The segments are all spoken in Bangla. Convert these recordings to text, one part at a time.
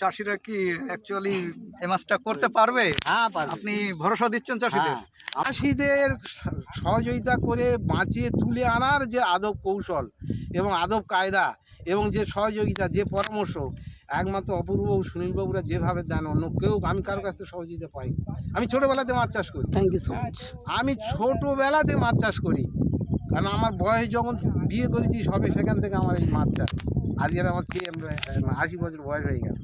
চাষিরা কি অ্যাকচুয়ালি এই মাছটা করতে পারবে? হ্যাঁ পারবে। আপনি ভরসা দিচ্ছেন চাষিদের? হ্যাঁ। চাষিদের সহযোগিতা করে বাঁচিয়ে তুলে আনার যে আদব কৌশল এবং আদব কায়দা এবং যে সহযোগিতা যে পরামর্শ একমাত্র অপূর্ব ও সুনীলবাবুরা যেভাবে দেন অন্য কেউ আমি কারও কাছ থেকে সহযোগিতা পাই আমি ছোটোবেলাতে মাছ চাষ করি। থ্যাংক ইউ সো মাচ আমি ছোটোবেলাতে মাছ চাষ করি। কারণ আমার বয়স যখন বিয়ে করেছি সবে সেখান থেকে আমার এই মাছ চাষ। আজকের আমার আশি বছর বয়স হয়ে গেল।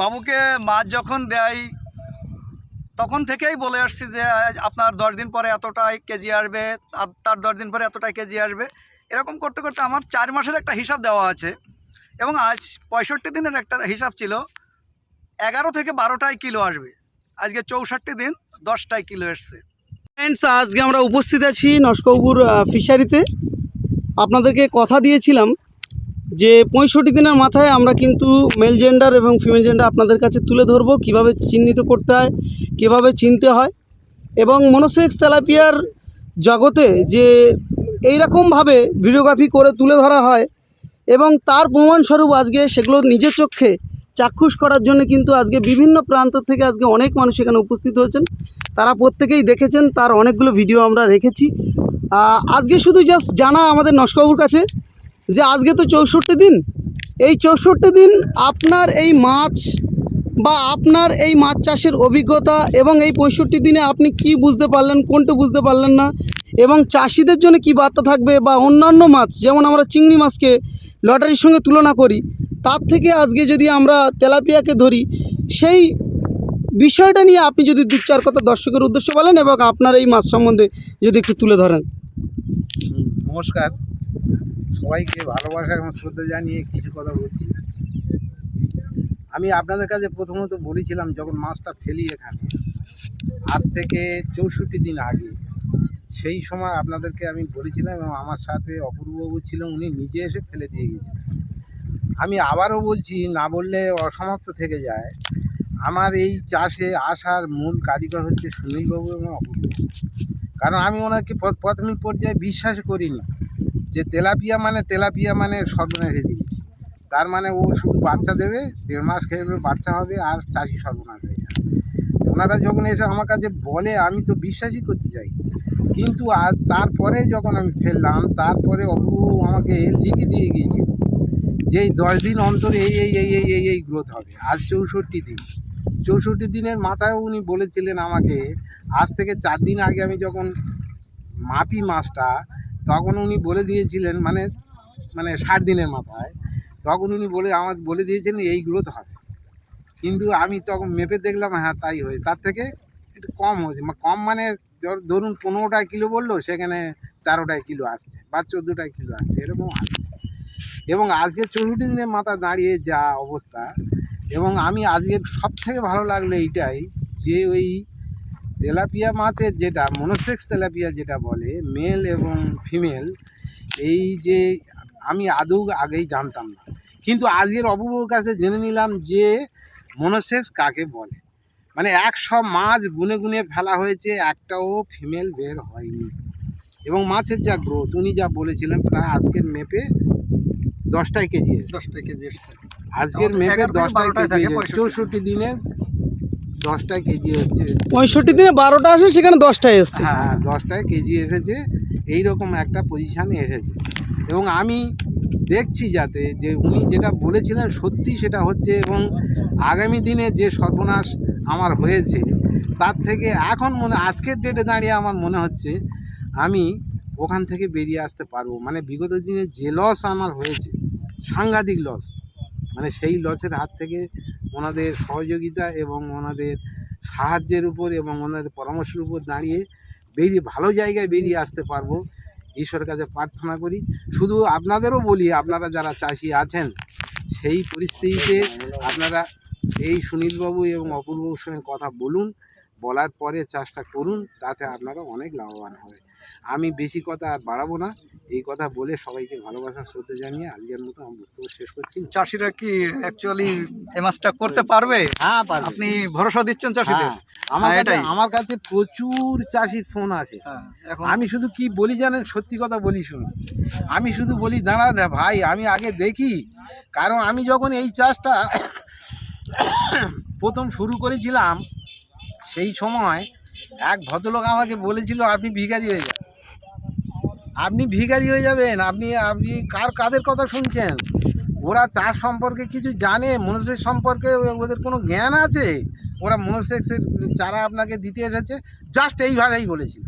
বাবুকে মাছ যখন দেয়, তখন থেকেই বলে আসছি যে আপনার দশ দিন পরে এতটাই কেজি আসবে তার দশ দিন পরে এতটাই কেজি আসবে। এরকম করতে করতে আমার চার মাসের একটা হিসাব দেওয়া আছে এবং আজ পঁয়ষট্টি দিনের একটা হিসাব ছিল, এগারো থেকে বারোটাই কিলো আসবে। আজকে চৌষট্টি দিন দশটাই কিলো এসছে। ফ্রেন্ডস আজকে আমরা উপস্থিত আছি নস্কবুর ফিশারিতে আপনাদেরকে কথা দিয়েছিলাম যে পঁয়ষট্টি দিনের মাথায় আমরা কিন্তু মেল জেন্ডার এবং ফিমেল জেন্ডার আপনাদের কাছে তুলে ধরবো, কীভাবে চিহ্নিত করতে হয়, কীভাবে চিনতে হয় এবং মনোসেক্স তেলাপিয়ার জগতে যে এই রকমভাবে ভিডিওগ্রাফি করে তুলে ধরা হয় এবং তার প্রমাণস্বরূপ আজকে সেগুলো নিজের চোখে চাক্ষুষ করার জন্য কিন্তু আজকে বিভিন্ন প্রান্ত থেকে আজকে অনেক মানুষ এখানে উপস্থিত হয়েছেন। তারা প্রত্যেকেই দেখেছেন, তার অনেকগুলো ভিডিও আমরা রেখেছি। আজকে শুধু জাস্ট জানা আমাদের নস্কবাবুর কাছে। যে আজকে তো চৌষট্টি দিন। এই চৌষট্টি দিন আপনার এই মাছ বা আপনার এই মাছ চাষের অভিজ্ঞতা এবং এই পঁয়ষট্টি দিনে আপনি কি বুঝতে পারলেন, কোনটা বুঝতে পারলেন না এবং চাষিদের জন্য কি বার্তা থাকবে বা অন্যান্য মাছ, যেমন আমরা চিংড়ি মাছকে লটারির সঙ্গে তুলনা করি, তার থেকে আজকে যদি আমরা তেলাপিয়াকে ধরি, সেই বিষয়টা নিয়ে আপনি যদি দু চার কথা দর্শকের উদ্দেশ্য বলেন এবং আপনার এই মাছ সম্বন্ধে যদি একটু তুলে ধরেন। নমস্কার। সবাইকে ভালোবাসা এবং শ্রদ্ধা জানিয়ে কিছু কথা বলছি। আমি আপনাদের কাছে প্রথমত বলেছিলাম, যখন মাছটা ফেলি এখানে, আজ থেকে চৌষট্টি দিন আগে, সেই সময় আপনাদেরকে আমি বলেছিলাম এবং আমার সাথে অপূর্ববাবু ছিল, উনি নিজে এসে ফেলে দিয়ে গেছেন আমি আবারও বলছি, না বললে অসমাপ্ত থেকে যায়। আমার এই চাষে আসার মূল কারিগর হচ্ছে সুনীলবাবু এবং অপূর্ব কারণ আমি ওনাকে প্র- প্রাথমিক পর্যায়ে বিশ্বাস করি করিনি। যে তেলাপিয়া মানে তেলাপিয়া মানে সর্বনাশের জিনিস। তার মানে ও শুধু বাচ্চা দেবে, দেড় মাস খেয়ে বাচ্চা হবে আর চাষি সর্বনাশ হয়ে যাবে। ওনারা যখন এসে আমার কাছে বলে, আমি তো বিশ্বাসই করতে চাই। কিন্তু আর তারপরে যখন আমি ফেললাম, তারপরে অপু আমাকে লিখে দিয়ে গিয়েছিল যে এই দশ দিন অন্তর এই এই এই এই এই এই গ্রোথ হবে। আজ চৌষট্টি দিন। চৌষট্টি দিনের মাথায় উনি বলেছিলেন আমাকে, আজ থেকে চার দিন আগে আমি যখন মাপি মাছটা তখন উনি বলে দিয়েছিলেন মানে মানে ষাট দিনের মাথায়, তখন উনি বলে আমার, বলে দিয়েছিলেন এই গ্রোথ হবে। কিন্তু আমি তখন মেপে দেখলাম হ্যাঁ তাই হয়ে, তার থেকে একটু কম হয়েছে। কম মানে ধর- ধরুন পনেরোটায় কিলো বলল, সেখানে তেরোটায় কিলো আসছে বা চোদ্দোটায় কিলো আসছে, এরকম আসছে এবং আজকে চৌষট্টি দিনের মাথা দাঁড়িয়ে যা অবস্থা, এবং আমি আজকে সব থেকে ভালো লাগল এইটাই যে ওই তেলাপিয়া মাছের যেটা মনোসেক্স তেলাপিয়া যেটা বলে মেল এবং ফিমেল এই যে আমি আদৌ আগেই জানতাম না। কিন্তু আজকের অপূর্বর কাছে জেনে নিলাম যে মনোসেক্স কাকে বলে। মানে একশো মাছ গুনে গুনে ফেলা হয়েছে একটাও ফিমেল বের হয়নি। এবং মাছের যা গ্রোথ উনি যা বলেছিলেন প্রায় আজকের মেপে দশটায় কেজি। দশটাই কেজি আজকের মেপে 11 দশটায় কেজি চৌষট্টি দিনে দশটায় কেজি হচ্ছে। পঁয়ষট্টি দিনে বারোটা আসে সেখানে দশটায় এসছে। হ্যাঁ দশটায় কেজি এসেছে এই রকম একটা পজিশানে এসেছে। এবং আমি দেখছি যাতে যে উনি যেটা বলেছিলেন সত্যি সেটা হচ্ছে এবং আগামী দিনে যে সর্বনাশ আমার হয়েছে তার থেকে এখন মনে আজকের ডেটে দাঁড়িয়ে আমার মনে হচ্ছে আমি ওখান থেকে বেরিয়ে আসতে পারব। মানে বিগত দিনে যে লস আমার হয়েছে সাংঘাতিক লস মানে সেই লসের হাত থেকে ওনাদের সহযোগিতা এবং ওনাদের সাহায্যের উপর এবং ওনাদের পরামর্শের উপর দাঁড়িয়ে বেরিয়ে ভালো জায়গায় বেরিয়ে আসতে পারব। ঈশ্বরের কাছে প্রার্থনা করি। শুধু আপনাদেরও বলি, আপনারা যারা চাষি আছেন, সেই পরিস্থিতিতে আপনারা এই সুনীলবাবু এবং অপূর্ববাবুর সঙ্গে কথা বলুন, বলার পরে চাষটা করুন, তাতে আপনারা অনেক লাভবান হবে আমি বেশি কথা আর বাড়াবো না। এই কথা বলে সবাইকে ভালোবাসা শ্রদ্ধা জানিয়ে আজকের মতো আমার বক্তব্য শেষ করছি। চাষিরা কি অ্যাকচুয়ালি এই মাছটা করতে পারবে? হ্যাঁ পারবে। আপনি ভরসা দিচ্ছেন চাষিদের? হ্যাঁ, আমার হ্যাঁ, কাছে আমার কাছে প্রচুর চাষির ফোন আসে। হ্যাঁ এখন আমি শুধু কি বলি জানেন? সত্যি কথা বলি শুনুন। আমি শুধু বলি দাঁড়া না ভাই আমি আগে দেখি। কারণ আমি যখন এই চাষটা প্রথম শুরু করেছিলাম সেই সময় এক ভদ্রলোক আমাকে বলেছিল আপনি ভিখারি হয়ে যান। আপনি ভিখারি হয়ে যাবেন। আপনি আপনি কার, কাদের কথা শুনছেন? ওরা চাষ সম্পর্কে কিছু জানে, মনুষ্যের সম্পর্কে ওদের কোনো জ্ঞান আছে? ওরা মনুষ্যের চারা আপনাকে দিতে এসেছে। জাস্ট এইভাবেই বলেছিল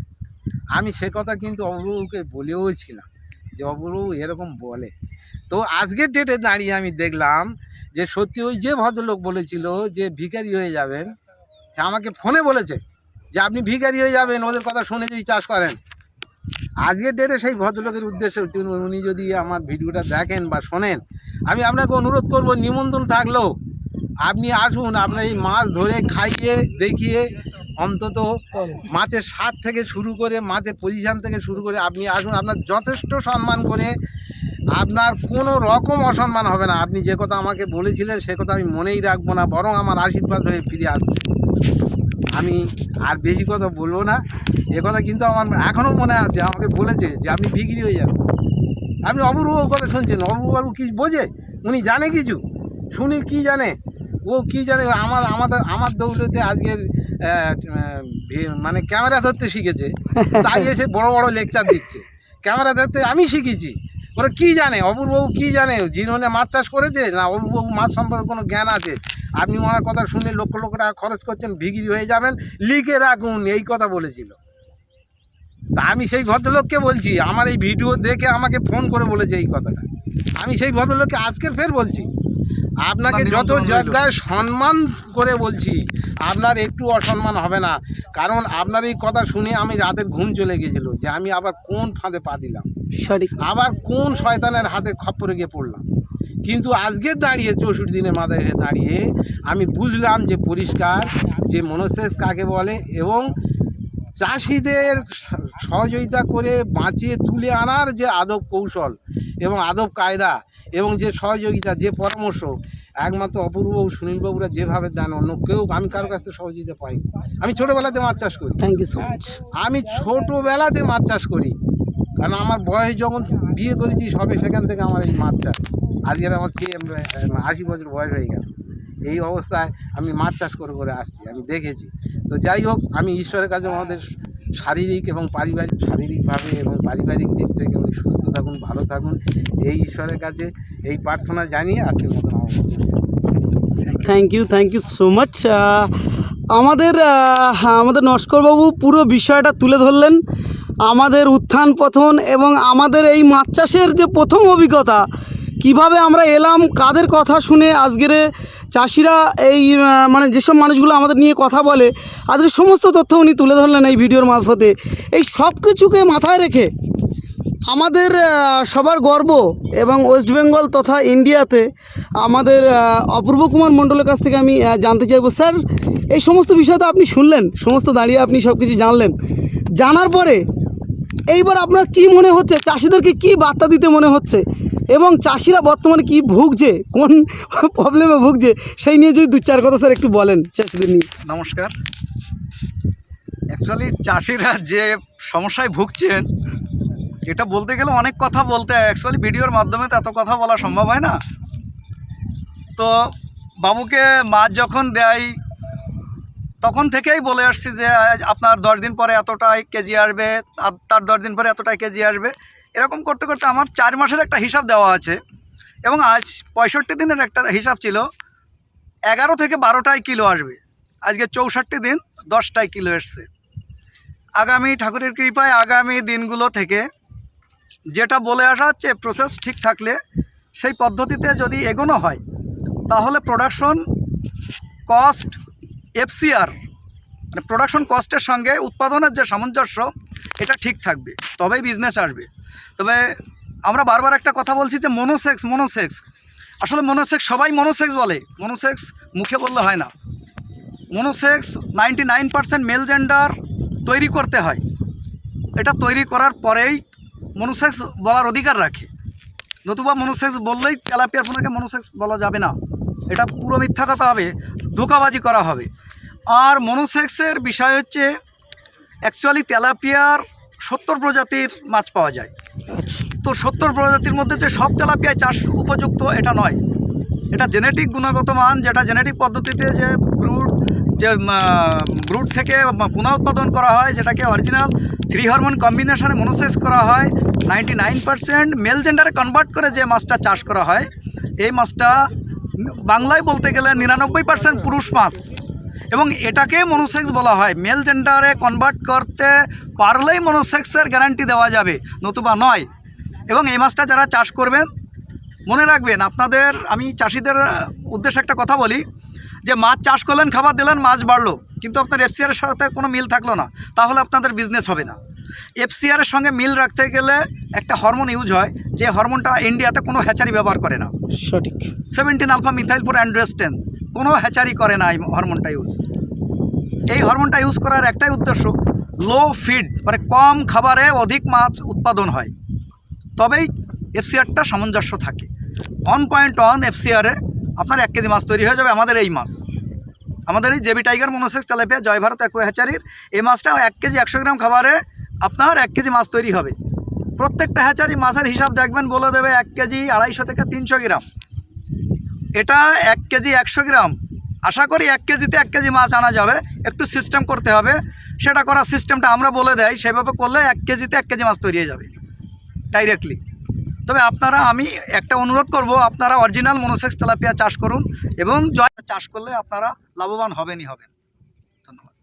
আমি সে কথা কিন্তু অবরুকে বলেও ছিলাম যে অবরু এরকম বলে। তো আজকের ডেটে দাঁড়িয়ে আমি দেখলাম যে সত্যি ওই যে ভদ্রলোক বলেছিল যে ভিখারি হয়ে যাবেন আমাকে ফোনে বলেছে যে আপনি ভিখারি হয়ে যাবেন, ওদের কথা শুনে যদি চাষ করেন। আজকের ডেটে সেই ভদ্রলোকের উদ্দেশ্যে উনি যদি আমার ভিডিওটা দেখেন বা শোনেন, আমি আপনাকে অনুরোধ করব, নিমন্ত্রণ থাকলেও আপনি আসুন, আপনার এই মাছ ধরে খাইয়ে দেখিয়ে অন্তত মাছের স্বাদ থেকে শুরু করে, মাছের পজিশান থেকে শুরু করে আপনি আসুন, আপনার যথেষ্ট সম্মান করে আপনার কোনো রকম অসম্মান হবে না। আপনি যে কথা আমাকে বলেছিলেন, সে কথা আমি মনেই রাখব না, বরং আমার আশীর্বাদ হয়ে ফিরে আসছে। আমি আর বেশি কথা বলব না। এ কথা কিন্তু আমার এখনও মনে আছে, আমাকে বলেছে যে আমি বিক্রি হয়ে যাবেন আপনি অপূর্ব কথা শুনছেন অপূর্ববাবু কি বোঝে? উনি জানে কিছু? সুনীল কি জানে? ও কি জানে? আমার, আমাদের, আমার দৌলতে আজকের মানে ক্যামেরা ধরতে শিখেছে। তাই এসে বড় বড় লেকচার দিচ্ছে। ক্যামেরা ধরতে আমি শিখেছি। ওরা কি জানে? অপূর্ববাবু কি জানে? জিনহনে মাছ চাষ করেছে? না, অপূর্ববাবু মাছ সম্পর্কে কোনো জ্ঞান আছে? আপনি ওনার কথা শুনে লক্ষ লক্ষ টাকা খরচ করছেন বিক্রি হয়ে যাবেন লিখে রাখুন এই কথা বলেছিল। তা আমি সেই ভদ্রলোককে বলছি আমার এই ভিডিও দেখে আমাকে ফোন করে বলেছে এই কথাটা। আমি সেই ভদ্রলোককে আজকের ফের বলছি আপনাকে যত জায়গায় সম্মান করে বলছি আপনার একটু অসম্মান হবে না। কারণ আপনার এই কথা শুনে আমি রাতের ঘুম চলে গেছিল যে আমি আবার কোন ফাঁদে পা দিলাম। সঠিক আবার কোন শয়তানের হাতে খপ্পরে গিয়ে পড়লাম। কিন্তু আজকে দাঁড়িয়ে চৌষট্টি দিনের মাথায় দাঁড়িয়ে আমি বুঝলাম যে পরিষ্কার যে মনসেস কাকে বলে এবং চাষিদের সহযোগিতা করে বাঁচিয়ে তুলে আনার যে আদব কৌশল এবং আদব কায়দা এবং যে সহযোগিতা যে পরামর্শ একমাত্র অপূর্ববাবু সুনীলবাবুরা যেভাবে দেন অন্য কেউ আমি কারোর কাছ থেকে সহযোগিতা পাইনি। আমি ছোটোবেলাতে মাছ চাষ করি। থ্যাংক ইউ সো মাচ আমি ছোটোবেলাতে মাছ চাষ করি। কারণ আমার বয়স যখন বিয়ে করেছি সবে সেখান থেকে আমার এই মাছ চাষ। আজকের আমার আশি বছর বয়স হয়ে গেল। এই অবস্থায় আমি মাছ চাষ করে করে আসছি, আমি দেখেছি। তো যাই হোক, আমি ঈশ্বরের কাছে আমাদের শারীরিক এবং পারিবারিক, শারীরিকভাবে এবং পারিবারিক দিক থেকে উনি সুস্থ থাকুন, ভালো থাকুন। এই ঈশ্বরের কাছে এই প্রার্থনা জানিয়ে আজকের আমার thank you thank you so much আমাদের আমাদের নস্করবাবু পুরো বিষয়টা তুলে ধরলেন। আমাদের উত্থান পথন এবং আমাদের এই মাছ চাষের যে প্রথম অভিজ্ঞতা কীভাবে আমরা এলাম, কাদের কথা শুনে আজকের চাষিরা এই মানে যেসব মানুষগুলো আমাদের নিয়ে কথা বলে, আজকে সমস্ত তথ্য উনি তুলে ধরলেন এই ভিডিওর মারফতে। এই সব কিছুকে মাথায় রেখে আমাদের সবার গর্ব এবং ওয়েস্ট বেঙ্গল তথা ইন্ডিয়াতে আমাদের অপূর্ব কুমার মণ্ডলের কাছ থেকে আমি জানতে চাইব। স্যার, এই সমস্ত বিষয় তো আপনি শুনলেন, সমস্ত দাঁড়িয়ে আপনি সব কিছু জানলেন। জানার পরে এইবার আপনার কি মনে হচ্ছে? চাষিদেরকে কি বার্তা দিতে মনে হচ্ছে? এবং চাষিরা বর্তমানে কি ভুগছে? কোন প্রবলেমে ভুগছে? সেই নিয়ে যদি দু চার কথা স্যার একটু বলেন চাষিদের নিয়ে। নমস্কার। অ্যাকচুয়ালি চাষিরা যে সমস্যায় ভুগছেন, এটা বলতে গেলে অনেক কথা বলতে অ্যাকচুয়ালি ভিডিওর মাধ্যমে তো এত কথা বলা সম্ভব হয় না। তো বাবুকে মাছ যখন দেয়, তখন থেকেই বলে আসছি যে আপনার দশ দিন পরে এতটাই কেজি আসবে তার দশ দিন পরে এতটাই কেজি আসবে। এরকম করতে করতে আমার চার মাসের একটা হিসাব দেওয়া আছে এবং আজ পঁয়ষট্টি দিনের একটা হিসাব ছিল, এগারো থেকে বারোটাই কিলো আসবে। আজকে চৌষট্টি দিন দশটায় কিলো এসছে। আগামী ঠাকুরের কৃপায় আগামী দিনগুলো থেকে যেটা বলে আসা হচ্ছে প্রসেস ঠিক থাকলে সেই পদ্ধতিতে যদি এগোনো হয়, তাহলে প্রোডাকশন কস্ট এফসিআর মানে প্রোডাকশন কস্টের সঙ্গে উৎপাদনের যে সামঞ্জস্য, এটা ঠিক থাকবে, তবেই বিজনেস আসবে। তবে আমরা বারবার একটা কথা বলছি যে মনোসেক্স মনোসেক্স আসলে মনোসেক্স সবাই মনোসেক্স বলে। মনোসেক্স মুখে বললে হয় না। Monosex ninety nine percent male gender তৈরি করতে হয়। এটা তৈরি করার পরেই মনোসেক্স বলার অধিকার রাখে। নতুবা মনোসেক্স বললেই তেলাপিয়ার ফোনাকে মনোসেক্স বলা যাবে না। এটা পুরো মিথ্যা কথা হবে, ধোকাবাজি করা হবে। আর মনোসেক্সের বিষয় হচ্ছে অ্যাকচুয়ালি তেলাপিয়ার সত্তর প্রজাতির মাছ পাওয়া যায়। আচ্ছা। তো সত্তর প্রজাতির মধ্যে যে সব তেলাপিয়ায় চাষ উপযুক্ত এটা নয়। এটা জেনেটিক গুণগত মান যেটা জেনেটিক পদ্ধতিতে যে ব্রুড যে ব্রুড থেকে পুনঃ উৎপাদন করা হয় যেটাকে অরিজিনাল থ্রি হরমোন কম্বিনেশনে মনোসেক্স করা হয়। নাইনটি নাইন পার্সেন্ট মেল জেন্ডারে কনভার্ট করে যে মাছটা চাষ করা হয় এই মাছটা বাংলায় বলতে গেলে নিরানব্বই পার্সেন্ট পুরুষ মাছ। এবং এটাকে মনোসেক্স বলা হয়। মেল জেন্ডারে কনভার্ট করতে পারলেই মনোসেক্সের গ্যারান্টি দেওয়া যাবে নতুবা নয়। এবং এই মাছটা যারা চাষ করবেন মনে রাখবেন আপনাদের আমি চাষিদের উদ্দেশ্যে একটা কথা বলি যে মাছ চাষ করলেন খাবার দিলেন মাছ বাড়লো কিন্তু আপনার এফসিআরের সাথে কোনো মিল থাকল না তাহলে আপনাদের বিজনেস হবে না। এফসিআরের সঙ্গে মিল রাখতে গেলে একটা হরমোন ইউজ হয় যে হরমোনটা ইন্ডিয়াতে কোনো হ্যাচারি ব্যবহার করে না। সঠিক। Seventeen alpha methyl four androstene কোনো হ্যাচারি করে না এই হরমোনটা ইউজ এই হরমোনটা ইউজ করার একটাই উদ্দেশ্য লো ফিড মানে কম খাবারে অধিক মাছ উৎপাদন হয়। তবেই এফসিআরটা সামঞ্জস্য থাকে। ওয়ান পয়েন্ট ওয়ান এফসিআরে আপনার এক কেজি মাছ তৈরি হয়ে যাবে আমাদের এই মাছ। আমাদের এই JB tiger monosex tilapia Joy Bharat eco হ্যাচারির এই মাছটা এক কেজি একশো গ্রাম খাবারে আপনার এক কেজি মাছ তৈরি হবে। প্রত্যেকটা হ্যাচারি মাছের হিসাব দেখবেন বলে দেবে এক কেজি আড়াইশো থেকে তিনশো গ্রাম। এটা এক কেজি একশো গ্রাম। আশা করি এক কেজিতে এক কেজি মাছ আনা যাবে। একটু সিস্টেম করতে হবে। সেটা করার সিস্টেমটা আমরা বলে দেয় সেভাবে করলে এক কেজিতে এক কেজি মাছ তৈরি হয়ে যাবে। ডাইরেক্টলি তবে আপনারা, আমি একটা অনুরোধ করব, আপনারা অরিজিনাল মনোসেক্স তেলাপিয়া চাষ করুন এবং জয় চাষ করলে আপনারা লাভবান হবেনই হবেন। ধন্যবাদ।